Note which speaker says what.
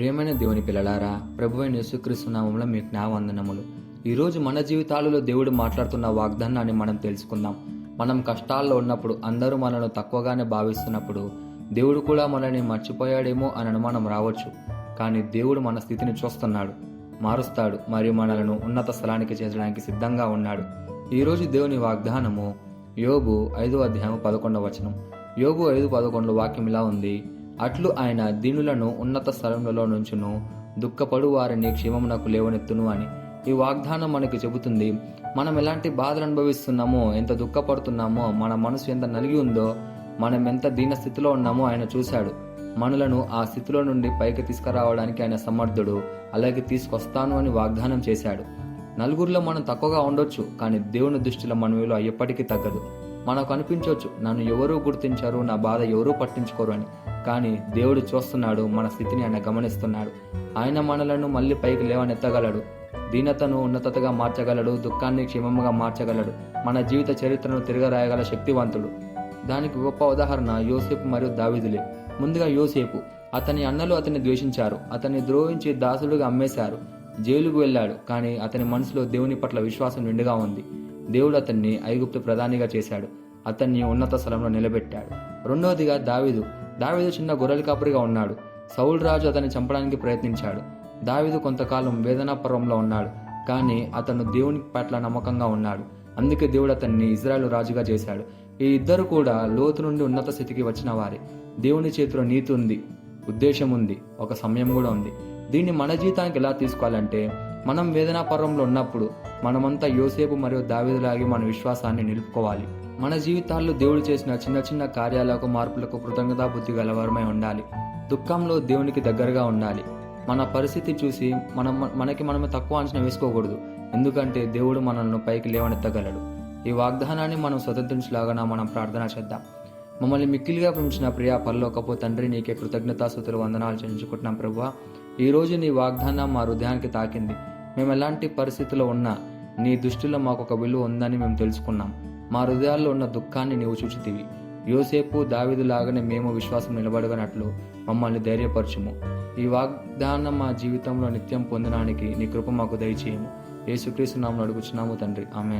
Speaker 1: ప్రియమైన దేవుని పిల్లలారా ప్రభు అయిన యేసుక్రీస్తు నామంలో మీకు నా వందనములు ఈరోజు మన జీవితాలలో దేవుడు మాట్లాడుతున్న వాగ్దానాన్ని మనం తెలుసుకుందాం. మనం కష్టాల్లో ఉన్నప్పుడు అందరూ మనల్ని తక్కువగానే భావిస్తున్నప్పుడు దేవుడు కూడా మనల్ని మర్చిపోయాడేమో అని అనుమానం రావచ్చు. కానీ దేవుడు మన స్థితిని చూస్తున్నాడు. మారుస్తాడు మరియు మనలను ఉన్నత స్థలానికి చేర్చడానికి సిద్ధంగా ఉన్నాడు. ఈరోజు దేవుని వాగ్దానము యోగు ఐదో అధ్యాయం పదకొండవ వచనం. యోగు ఐదు పదకొండు వాక్యం ఇలా ఉంది. అట్లు ఆయన దీనులను ఉన్నత స్థలములలో నుంచును. దుఃఖపడు వారిని క్షేమమునకు లేవనెత్తును అని. ఈ వాగ్దానం మనకు చెబుతుంది మనం ఎలాంటి బాధలు అనుభవిస్తున్నామో ఎంత దుఃఖపడుతున్నామో మన మనసు ఎంత నలిగి ఉందో మనం ఎంత దీన స్థితిలో ఉన్నామో ఆయన చూశాడు. మనలను ఆ స్థితిలో నుండి పైకి తీసుకురావడానికి ఆయన సమర్థుడు. అలాగే తీసుకొస్తాను అని వాగ్దానం చేశాడు. నలుగురిలో మనం తక్కువగా ఉండొచ్చు కానీ దేవుని దృష్టిలో మన విలువ ఎప్పటికీ తగ్గదు. మనకు అనిపించవచ్చు నన్ను ఎవరూ గుర్తించారు నా బాధ ఎవరూ పట్టించుకోరు అని. కానీ దేవుడు చూస్తున్నాడు మన స్థితిని ఆయన గమనిస్తున్నాడు. ఆయన మనలను మళ్ళీ పైకి లేవనెత్తగలడు. దీనతను ఉన్నతగా మార్చగలడు దుఃఖాన్ని క్షేమముగా మార్చగలడు. మన జీవిత చరిత్రను తిరగరాయగల శక్తివంతుడు. దానికి గొప్ప ఉదాహరణ యోసేపు మరియు దావిదులే. ముందుగా యోసేపు అతని అన్నలు అతన్ని ద్వేషించారు. అతన్ని ద్రోహించి దాసుడుగా అమ్మేశారు. జైలుకు వెళ్ళాడు కానీ అతని మనసులో దేవుని పట్ల విశ్వాసం నిండుగా ఉంది. దేవుడు అతన్ని ఐగుప్తు ప్రధానిగా చేశాడు. అతన్ని ఉన్నత స్థలంలో నిలబెట్టాడు. రెండవదిగా దావిదు దావీదు చిన్న గొర్రెల కాపురిగా ఉన్నాడు. సౌల్ రాజు అతన్ని చంపడానికి ప్రయత్నించాడు. దావీదు కొంతకాలం వేదనాపురంలో ఉన్నాడు. కానీ అతను దేవుని పట్ల నమ్మకంగా ఉన్నాడు. అందుకే దేవుడు అతన్ని ఇజ్రాయెల్ రాజుగా చేశాడు. ఈ ఇద్దరు కూడా లోతు నుండి ఉన్నత స్థితికి వచ్చిన వారే. దేవుని చేతిలో నీతి ఉంది ఉద్దేశం ఉంది ఒక సమయం కూడా ఉంది. దీన్ని మన జీవితానికి ఎలా తీసుకోవాలంటే మనం వేదనాపర్వంలో ఉన్నప్పుడు మనమంతా యోసేపు మరియు దావేదులాగి మన విశ్వాసాన్ని నిలుపుకోవాలి. మన జీవితాల్లో దేవుడు చేసిన చిన్న చిన్న కార్యాలకు మార్పులకు కృతజ్ఞతా బుద్ధి గలవరమై ఉండాలి. దుఃఖంలో దేవునికి దగ్గరగా ఉండాలి. మన పరిస్థితి చూసి మనం మనకి మనమే తక్కువ అంచనా వేసుకోకూడదు. ఎందుకంటే దేవుడు మనల్ని పైకి లేవనెత్తగలడు. ఈ వాగ్దానాన్ని మనం స్వతంత్రించలాగా మనం ప్రార్థన చేద్దాం. మమ్మల్ని మిక్కిలిగా ప్రేమించిన ప్రియా పరలోకపో తండ్రి నీకే కృతజ్ఞతాస్తుతులు వందనాలు చెల్లించుకుంటున్నాం ప్రభు ఈ రోజు నీ వాగ్దానం మా హృదయానికి తాకింది. మేము ఎలాంటి పరిస్థితిలో ఉన్నా నీ దృష్టిలో మాకు ఒక విలువ ఉందని మేము తెలుసుకున్నాం. మా హృదయాల్లో ఉన్న దుఃఖాన్ని నీవు చూచితివి. యోసేపు దావిదు లాగానే మేము విశ్వాసం నిలబడగనట్లు మమ్మల్ని ధైర్యపరచుము. ఈ వాగ్దానం మా జీవితంలో నిత్యం పొందడానికి నీ కృప మాకు దయచేయము. యేసుక్రీస్తు నామను అడుగుచున్నాము తండ్రి. ఆమెన్.